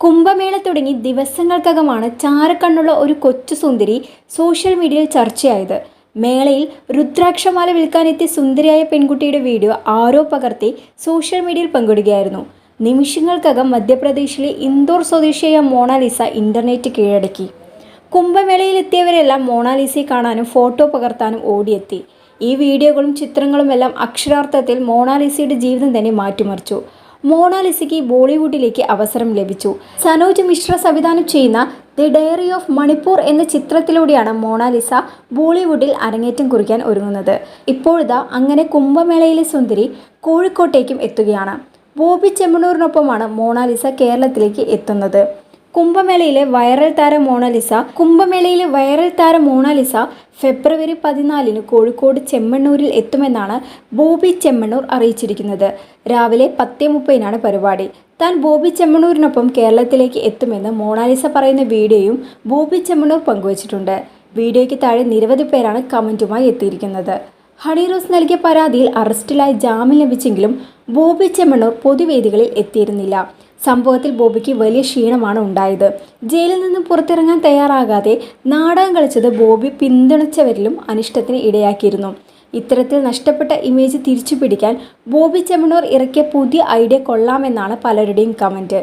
കുംഭമേള തുടങ്ങി ദിവസങ്ങൾക്കകമാണ് ചാരക്കണ്ണുള്ള ഒരു കൊച്ചു സുന്ദരി സോഷ്യൽ മീഡിയയിൽ ചർച്ചയായത്. മേളയിൽ രുദ്രാക്ഷമാല വിൽക്കാനെത്തിയ സുന്ദരിയായ പെൺകുട്ടിയുടെ വീഡിയോ ആരോ പകർത്തി സോഷ്യൽ മീഡിയയിൽ പങ്കിടുകയായിരുന്നു. നിമിഷങ്ങൾക്കകം മധ്യപ്രദേശിലെ ഇൻദോർ സ്വദേശിയായ മോണാലിസ ഇന്റർനെറ്റ് കീഴടക്കി. കുംഭമേളയിലെത്തിയവരെല്ലാം മോണാലിസയെ കാണാനും ഫോട്ടോ പകർത്താനും ഓടിയെത്തി. ഈ വീഡിയോകളും ചിത്രങ്ങളുമെല്ലാം അക്ഷരാർത്ഥത്തിൽ മോണാലിസയുടെ ജീവിതം തന്നെ മാറ്റിമറിച്ചു. മോണാലിസയ്ക്ക് ബോളിവുഡിലേക്ക് അവസരം ലഭിച്ചു. സനോജ് മിശ്ര സംവിധാനം ചെയ്യുന്ന ദി ഡയറി ഓഫ് മണിപ്പൂർ എന്ന ചിത്രത്തിലൂടെയാണ് മോണാലിസ ബോളിവുഡിൽ അരങ്ങേറ്റം കുറിക്കാൻ ഒരുങ്ങുന്നത്. ഇപ്പോഴിതാ അങ്ങനെ കുംഭമേളയിലെ സുന്ദരി കോഴിക്കോട്ടേക്കും എത്തുകയാണ്. ബോബി ചെമ്മണൂറിനൊപ്പമാണ് മോണാലിസ കേരളത്തിലേക്ക് എത്തുന്നത്. കുംഭമേളയിലെ വൈറൽ താരം മോണാലിസ കുംഭമേളയിലെ വൈറൽ താരം മോണാലിസ ഫെബ്രുവരി പതിനാലിന് കോഴിക്കോട് ചെമ്മണ്ണൂരിൽ എത്തുമെന്നാണ് ബോബി ചെമ്മണ്ണൂർ അറിയിച്ചിരിക്കുന്നത്. രാവിലെ പത്തേ മുപ്പതിനാണ് പരിപാടി. താൻ ബോബി ചെമ്മണ്ണൂരിനൊപ്പം കേരളത്തിലേക്ക് എത്തുമെന്ന് മോണാലിസ പറയുന്ന വീഡിയോയും ബോബി ചെമ്മണ്ണൂർ പങ്കുവച്ചിട്ടുണ്ട്. വീഡിയോയ്ക്ക് താഴെ നിരവധി പേരാണ് കമന്റുമായി എത്തിയിരിക്കുന്നത്. ഹണി റോസ് നൽകിയ പരാതിയിൽ അറസ്റ്റിലായി ജാമ്യം ലഭിച്ചെങ്കിലും ബോബി ചെമ്മണ്ണൂർ പൊതുവേദികളിൽ എത്തിയിരുന്നില്ല. സംഭവത്തിൽ ബോബിക്ക് വലിയ ക്ഷീണമാണ് ഉണ്ടായത്. ജയിലിൽ നിന്നും പുറത്തിറങ്ങാൻ തയ്യാറാകാതെ നാടകം കളിച്ചത് ബോബി പിന്തുണച്ചവരിലും അനിഷ്ടത്തിന് ഇടയാക്കിയിരുന്നു. ഇത്തരത്തിൽ നഷ്ടപ്പെട്ട ഇമേജ് തിരിച്ചു പിടിക്കാൻ ബോബി ചെമ്മണ്ണൂർ ഇറക്കിയ പുതിയ ഐഡിയ കൊള്ളാമെന്നാണ് പലരുടെയും കമന്റ്